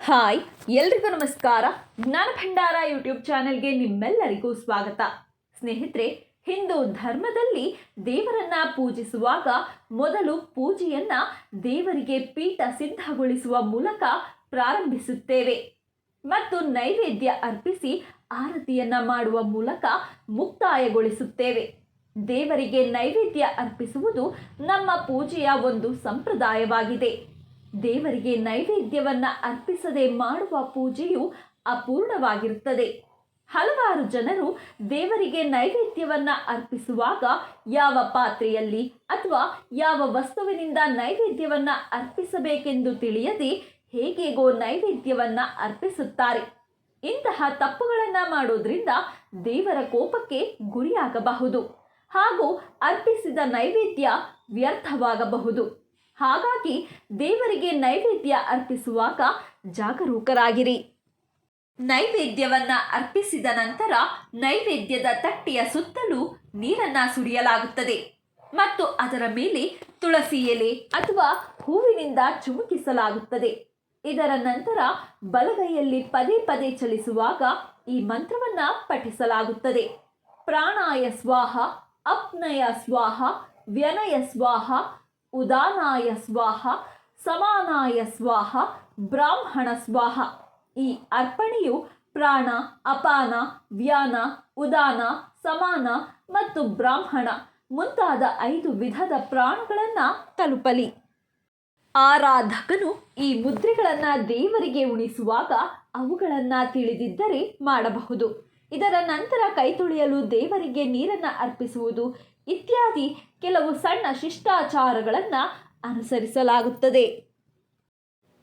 Hi, ಎಲ್ರಿಗೂ ನಮಸ್ಕಾರ. ಜ್ಞಾನ ಭಂಡಾರ ಯೂಟ್ಯೂಬ್ ಚಾನೆಲ್ಗೆ ನಿಮ್ಮೆಲ್ಲರಿಗೂ ಸ್ವಾಗತ. ಸ್ನೇಹಿತರೆ, ಹಿಂದೂ ಧರ್ಮದಲ್ಲಿ ದೇವರನ್ನ ಪೂಜಿಸುವಾಗ ಮೊದಲು ಪೂಜೆಯನ್ನ ದೇವರಿಗೆ ಪೀಠ ಸಿದ್ಧಗೊಳಿಸುವ ಮೂಲಕ ಪ್ರಾರಂಭಿಸುತ್ತೇವೆ. ಮತ್ತು ನೈವೇದ್ಯ ಅರ್ಪಿಸಿ ಆರತಿಯನ್ನ ಮಾಡುವ ಮೂಲಕ ಮುಕ್ತಾಯಗೊಳಿಸುತ್ತೇವೆ. ದೇವರಿಗೆ ನೈವೇದ್ಯ ಅರ್ಪಿಸುವುದು ನಮ್ಮ ಪೂಜೆಯ ಒಂದು ಸಂಪ್ರದಾಯವಾಗಿದೆ. ದೇವರಿಗೆ ನೈವೇದ್ಯವನ್ನ ಅರ್ಪಿಸದೆ ಮಾಡುವ ಪೂಜೆಯು ಅಪೂರ್ಣವಾಗಿರುತ್ತದೆ. ಹಲವಾರು ಜನರು ದೇವರಿಗೆ ನೈವೇದ್ಯವನ್ನ ಅರ್ಪಿಸುವಾಗ ಯಾವ ಪಾತ್ರೆಯಲ್ಲಿ ಅಥವಾ ಯಾವ ವಸ್ತುವಿನಿಂದ ನೈವೇದ್ಯವನ್ನ ಅರ್ಪಿಸಬೇಕೆಂದು ತಿಳಿಯದೆ ಹೇಗೆಗೋ ನೈವೇದ್ಯವನ್ನ ಅರ್ಪಿಸುತ್ತಾರೆ. ಇಂತಹ ತಪ್ಪುಗಳನ್ನು ಮಾಡೋದ್ರಿಂದ ದೇವರ ಕೋಪಕ್ಕೆ ಗುರಿಯಾಗಬಹುದು ಹಾಗೂ ಅರ್ಪಿಸಿದ ನೈವೇದ್ಯ ವ್ಯರ್ಥವಾಗಬಹುದು. ಹಾಗಾಗಿ ದೇವರಿಗೆ ನೈವೇದ್ಯ ಅರ್ಪಿಸುವಾಗ ಜಾಗರೂಕರಾಗಿರಿ. ನೈವೇದ್ಯವನ್ನ ಅರ್ಪಿಸಿದ ನಂತರ ನೈವೇದ್ಯದ ತಟ್ಟೆಯ ಸುತ್ತಲೂ ನೀರನ್ನ ಸುರಿಯಲಾಗುತ್ತದೆ. ಮತ್ತು ಅದರ ಮೇಲೆ ತುಳಸಿ ಎಲೆ ಅಥವಾ ಹೂವಿನಿಂದ ಚುಮುಕಿಸಲಾಗುತ್ತದೆ. ಇದರ ನಂತರ ಬಲಗೈಯಲ್ಲಿ ಪದೇ ಪದೇ ಚಲಿಸುವಾಗ ಈ ಮಂತ್ರವನ್ನ ಪಠಿಸಲಾಗುತ್ತದೆ. ಪ್ರಾಣಾಯ ಸ್ವಾಹ, ಅಪ್ನಯ ಸ್ವಾಹ, ವ್ಯನಯ ಸ್ವಾಹ ಉದಾನಾಯ ಸ್ವಾಹ, ಸಮಾನಾಯ ಸ್ವಾಹ, ಬ್ರಾಹ್ಮಣ ಸ್ವಾಹ. ಈ ಅರ್ಪಣೆಯು ಪ್ರಾಣ, ಅಪಾನ, ವ್ಯಾನ, ಉದಾನ, ಸಮಾನ ಮತ್ತು ಬ್ರಾಹ್ಮಣ ಮುಂತಾದ ಐದು ವಿಧದ ಪ್ರಾಣಗಳನ್ನು ತಲುಪಲಿ. ಆರಾಧಕನು ಈ ಮುದ್ರೆಗಳನ್ನು ದೇವರಿಗೆ ಉಣಿಸುವಾಗ ಅವುಗಳನ್ನು ತಿಳಿದಿದ್ದರೆ ಮಾಡಬಹುದು. ಇದರ ನಂತರ ಕೈ ತೊಳೆಯಲು ದೇವರಿಗೆ ನೀರನ್ನು ಅರ್ಪಿಸುವುದು ಇತ್ಯಾದಿ ಕೆಲವು ಸಣ್ಣ ಶಿಷ್ಟಾಚಾರಗಳನ್ನು ಅನುಸರಿಸಲಾಗುತ್ತದೆ.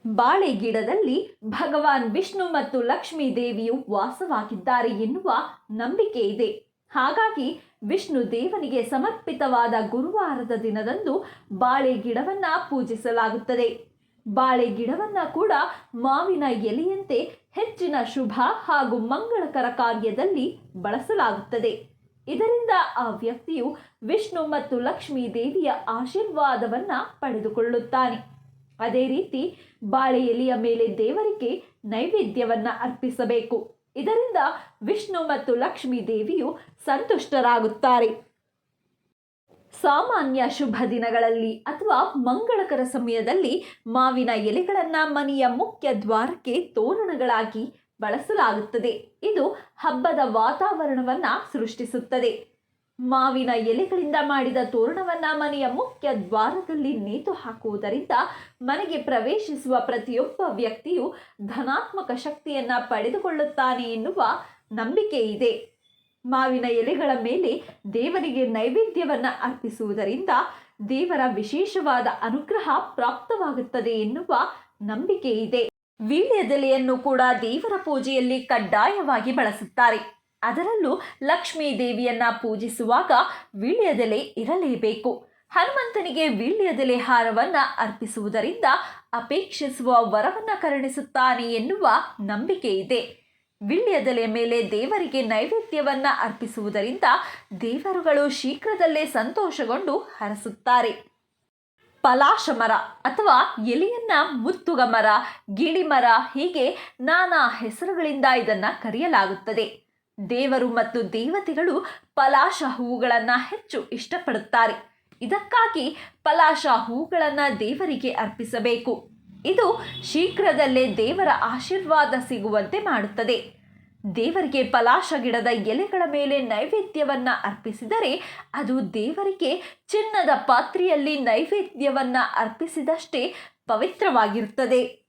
ಬಾಳೆ ಗಿಡದಲ್ಲಿ ಭಗವಾನ್ ವಿಷ್ಣು ಮತ್ತು ಲಕ್ಷ್ಮೀ ದೇವಿಯು ವಾಸವಾಗಿದ್ದಾರೆ ಎನ್ನುವ ನಂಬಿಕೆ ಇದೆ. ಹಾಗಾಗಿ ವಿಷ್ಣು ದೇವನಿಗೆ ಸಮರ್ಪಿತವಾದ ಗುರುವಾರದ ದಿನದಂದು ಬಾಳೆ ಗಿಡವನ್ನ ಪೂಜಿಸಲಾಗುತ್ತದೆ. ಬಾಳೆ ಗಿಡವನ್ನ ಕೂಡ ಮಾವಿನ ಎಲೆಯಂತೆ ಹೆಚ್ಚಿನ ಶುಭ ಹಾಗೂ ಮಂಗಳಕರ ಕಾರ್ಯದಲ್ಲಿ ಬಳಸಲಾಗುತ್ತದೆ. ಇದರಿಂದ ಆ ವ್ಯಕ್ತಿಯು ವಿಷ್ಣು ಮತ್ತು ಲಕ್ಷ್ಮೀ ದೇವಿಯ ಆಶೀರ್ವಾದವನ್ನು ಪಡೆದುಕೊಳ್ಳುತ್ತಾನೆ. ಅದೇ ರೀತಿ ಬಾಳೆ ಎಲೆಯ ಮೇಲೆ ದೇವರಿಗೆ ನೈವೇದ್ಯವನ್ನು ಅರ್ಪಿಸಬೇಕು. ಇದರಿಂದ ವಿಷ್ಣು ಮತ್ತು ಲಕ್ಷ್ಮೀ ದೇವಿಯು ಸಂತುಷ್ಟರಾಗುತ್ತಾರೆ. ಸಾಮಾನ್ಯ ಶುಭ ದಿನಗಳಲ್ಲಿ ಅಥವಾ ಮಂಗಳಕರ ಸಮಯದಲ್ಲಿ ಮಾವಿನ ಎಲೆಗಳನ್ನು ಮನೆಯ ಮುಖ್ಯ ದ್ವಾರಕ್ಕೆ ತೋರಣಗಳಾಗಿ ಬಳಸಲಾಗುತ್ತದೆ. ಇದು ಹಬ್ಬದ ವಾತಾವರಣವನ್ನು ಸೃಷ್ಟಿಸುತ್ತದೆ. ಮಾವಿನ ಎಲೆಗಳಿಂದ ಮಾಡಿದ ತೋರಣವನ್ನು ಮನೆಯ ಮುಖ್ಯ ದ್ವಾರದಲ್ಲಿ ನೇತು ಹಾಕುವುದರಿಂದ ಮನೆಗೆ ಪ್ರವೇಶಿಸುವ ಪ್ರತಿಯೊಬ್ಬ ವ್ಯಕ್ತಿಯು ಧನಾತ್ಮಕ ಶಕ್ತಿಯನ್ನು ಪಡೆದುಕೊಳ್ಳುತ್ತಾನೆ ಎನ್ನುವ ನಂಬಿಕೆ ಇದೆ. ಮಾವಿನ ಎಲೆಗಳ ಮೇಲೆ ದೇವರಿಗೆ ನೈವೇದ್ಯವನ್ನು ಅರ್ಪಿಸುವುದರಿಂದ ದೇವರ ವಿಶೇಷವಾದ ಅನುಗ್ರಹ ಪ್ರಾಪ್ತವಾಗುತ್ತದೆ ಎನ್ನುವ ನಂಬಿಕೆ ಇದೆ. ವೀಳ್ಯದೆಲೆಯನ್ನು ಕೂಡ ದೇವರ ಪೂಜೆಯಲ್ಲಿ ಕಡ್ಡಾಯವಾಗಿ ಬಳಸುತ್ತಾರೆ. ಅದರಲ್ಲೂ ಲಕ್ಷ್ಮೀ ದೇವಿಯನ್ನ ಪೂಜಿಸುವಾಗ ವೀಳ್ಯದೆಲೆ ಇರಲೇಬೇಕು. ಹನುಮಂತನಿಗೆ ವೀಳ್ಯದೆಲೆ ಹಾರವನ್ನ ಅರ್ಪಿಸುವುದರಿಂದ ಅಪೇಕ್ಷಿಸುವ ವರವನ್ನ ಕರುಣಿಸುತ್ತಾನೆ ಎನ್ನುವ ನಂಬಿಕೆ ಇದೆ. ವೀಳ್ಯದೆಲೆ ಮೇಲೆ ದೇವರಿಗೆ ನೈವೇದ್ಯವನ್ನ ಅರ್ಪಿಸುವುದರಿಂದ ದೇವರುಗಳು ಶೀಘ್ರದಲ್ಲೇ ಸಂತೋಷಗೊಂಡು ಹರಸುತ್ತಾರೆ. ಪಲಾಶ ಮರ ಅಥವಾ ಎಲೆಯನ್ನ ಮುತ್ತುಗ ಮರ ಗಿಳಿಮರ ಹೀಗೆ ನಾನಾ ಹೆಸರುಗಳಿಂದ ಇದನ್ನು ಕರೆಯಲಾಗುತ್ತದೆ. ದೇವರು ಮತ್ತು ದೇವತೆಗಳು ಪಲಾಶ ಹೂಗಳನ್ನು ಹೆಚ್ಚು ಇಷ್ಟಪಡುತ್ತಾರೆ. ಇದಕ್ಕಾಗಿ ಪಲಾಶ ಹೂಗಳನ್ನು ದೇವರಿಗೆ ಅರ್ಪಿಸಬೇಕು. ಇದು ಶೀಘ್ರದಲ್ಲೇ ದೇವರ ಆಶೀರ್ವಾದ ಸಿಗುವಂತೆ ಮಾಡುತ್ತದೆ. ದೇವರಿಗೆ ಪಲಾಶ ಗಿಡದ ಎಲೆಗಳ ಮೇಲೆ ನೈವೇದ್ಯವನ್ನ ಅರ್ಪಿಸಿದರೆ ಅದು ದೇವರಿಗೆ ಚಿನ್ನದ ಪಾತ್ರೆಯಲ್ಲಿ ನೈವೇದ್ಯವನ್ನ ಅರ್ಪಿಸಿದಷ್ಟೇ ಪವಿತ್ರವಾಗಿರುತ್ತದೆ.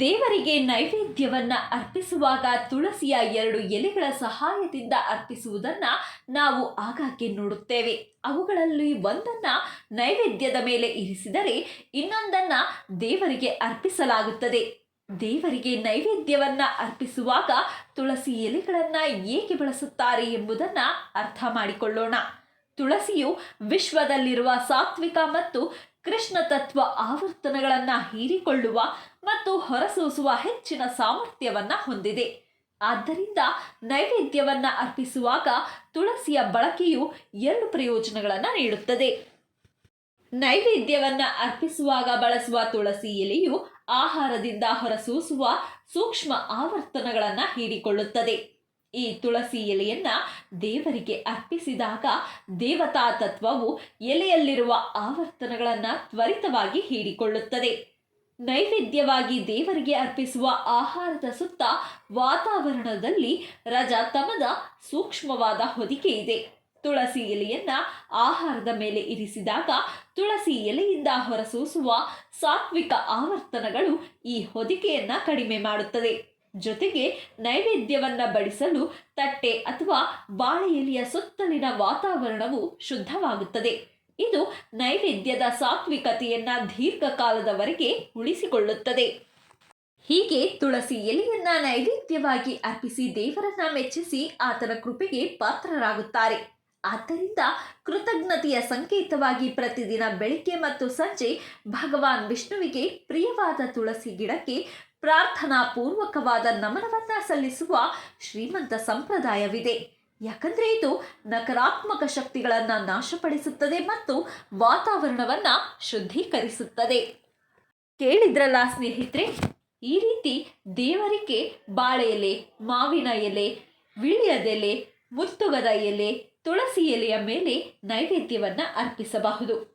ದೇವರಿಗೆ ನೈವೇದ್ಯವನ್ನ ಅರ್ಪಿಸುವಾಗ ತುಳಸಿಯ ಎರಡು ಎಲೆಗಳ ಸಹಾಯದಿಂದ ಅರ್ಪಿಸುವುದನ್ನ ನಾವು ಆಗಾಗ್ಗೆ ನೋಡುತ್ತೇವೆ. ಅವುಗಳಲ್ಲಿ ಒಂದನ್ನ ನೈವೇದ್ಯದ ಮೇಲೆ ಇರಿಸಿದರೆ ಇನ್ನೊಂದನ್ನ ದೇವರಿಗೆ ಅರ್ಪಿಸಲಾಗುತ್ತದೆ. ದೇವರಿಗೆ ನೈವೇದ್ಯವನ್ನ ಅರ್ಪಿಸುವಾಗ ತುಳಸಿ ಎಲೆಗಳನ್ನ ಏಕೆ ಬಳಸುತ್ತಾರೆ ಎಂಬುದನ್ನ ಅರ್ಥ ಮಾಡಿಕೊಳ್ಳೋಣ. ತುಳಸಿಯು ವಿಶ್ವದಲ್ಲಿರುವ ಸಾತ್ವಿಕ ಮತ್ತು ಕೃಷ್ಣ ತತ್ವ ಆವರ್ತನಗಳನ್ನು ಹೀರಿಕೊಳ್ಳುವ ಮತ್ತು ಹೊರಸೂಸುವ ಹೆಚ್ಚಿನ ಸಾಮರ್ಥ್ಯವನ್ನ ಹೊಂದಿದೆ. ಆದ್ದರಿಂದ ನೈವೇದ್ಯವನ್ನ ಅರ್ಪಿಸುವಾಗ ತುಳಸಿಯ ಬಳಕೆಯು ಎರಡು ಪ್ರಯೋಜನಗಳನ್ನು ನೀಡುತ್ತದೆ. ನೈವೇದ್ಯವನ್ನ ಅರ್ಪಿಸುವಾಗ ಬಳಸುವ ತುಳಸಿ ಎಲೆಯು ಆಹಾರದಿಂದ ಹೊರಸೂಸುವ ಸೂಕ್ಷ್ಮ ಆವರ್ತನಗಳನ್ನು ಹೀರಿಕೊಳ್ಳುತ್ತದೆ. ಈ ತುಳಸಿ ಎಲೆಯನ್ನ ದೇವರಿಗೆ ಅರ್ಪಿಸಿದಾಗ ದೇವತಾ ತತ್ವವು ಎಲೆಯಲ್ಲಿರುವ ಆವರ್ತನಗಳನ್ನು ತ್ವರಿತವಾಗಿ ಹೀರಿಕೊಳ್ಳುತ್ತದೆ. ನೈವೇದ್ಯವಾಗಿ ದೇವರಿಗೆ ಅರ್ಪಿಸುವ ಆಹಾರದ ಸುತ್ತ ವಾತಾವರಣದಲ್ಲಿ ರಜತಮದ ಸೂಕ್ಷ್ಮವಾದ ಹೊದಿಕೆ ಇದೆ. ತುಳಸಿ ಎಲೆಯನ್ನ ಆಹಾರದ ಮೇಲೆ ಇರಿಸಿದಾಗ ತುಳಸಿ ಎಲೆಯಿಂದ ಹೊರಸೂಸುವ ಸಾತ್ವಿಕ ಆವರ್ತನಗಳು ಈ ಹೊದಿಕೆಯನ್ನ ಕಡಿಮೆ ಮಾಡುತ್ತದೆ. ಜೊತೆಗೆ ನೈವೇದ್ಯವನ್ನ ಬಡಿಸಲು ತಟ್ಟೆ ಅಥವಾ ಬಾಳೆ ಎಲೆಯ ಸುತ್ತಲಿನ ವಾತಾವರಣವು ಶುದ್ಧವಾಗುತ್ತದೆ. ಇದು ನೈವೇದ್ಯದ ಸಾತ್ವಿಕತೆಯನ್ನ ದೀರ್ಘಕಾಲದವರೆಗೆ ಉಳಿಸಿಕೊಳ್ಳುತ್ತದೆ. ಹೀಗೆ ತುಳಸಿ ಎಲೆಯನ್ನ ನೈವೇದ್ಯವಾಗಿ ಅರ್ಪಿಸಿ ದೇವರನ್ನ ಮೆಚ್ಚಿಸಿ ಆತನ ಕೃಪೆಗೆ ಪಾತ್ರರಾಗುತ್ತಾರೆ. ಆದ್ದರಿಂದ ಕೃತಜ್ಞತೆಯ ಸಂಕೇತವಾಗಿ ಪ್ರತಿದಿನ ಬೆಳಿಗ್ಗೆ ಮತ್ತು ಸಂಜೆ ಭಗವಾನ್ ವಿಷ್ಣುವಿಗೆ ಪ್ರಿಯವಾದ ತುಳಸಿ ಗಿಡಕ್ಕೆ ಪ್ರಾರ್ಥನಾ ಪೂರ್ವಕವಾದ ನಮನವನ್ನ ಸಲ್ಲಿಸುವ ಶ್ರೀಮಂತ ಸಂಪ್ರದಾಯವಿದೆ. ಯಾಕಂದ್ರೆ ಇದು ನಕಾರಾತ್ಮಕ ಶಕ್ತಿಗಳನ್ನು ನಾಶಪಡಿಸುತ್ತದೆ ಮತ್ತು ವಾತಾವರಣವನ್ನ ಶುದ್ಧೀಕರಿಸುತ್ತದೆ. ಕೇಳಿದ್ರಲ್ಲ ಸ್ನೇಹಿತರೆ, ಈ ರೀತಿ ದೇವರಿಗೆ ಬಾಳೆ ಎಲೆ, ಮಾವಿನ ಎಲೆ ವಿಳ್ಯದೆಲೆ ಮುತ್ತುಗದ ಎಲೆ, ತುಳಸಿ ಎಲೆಯ ಮೇಲೆ ನೈವೇದ್ಯವನ್ನು ಅರ್ಪಿಸಬಹುದು.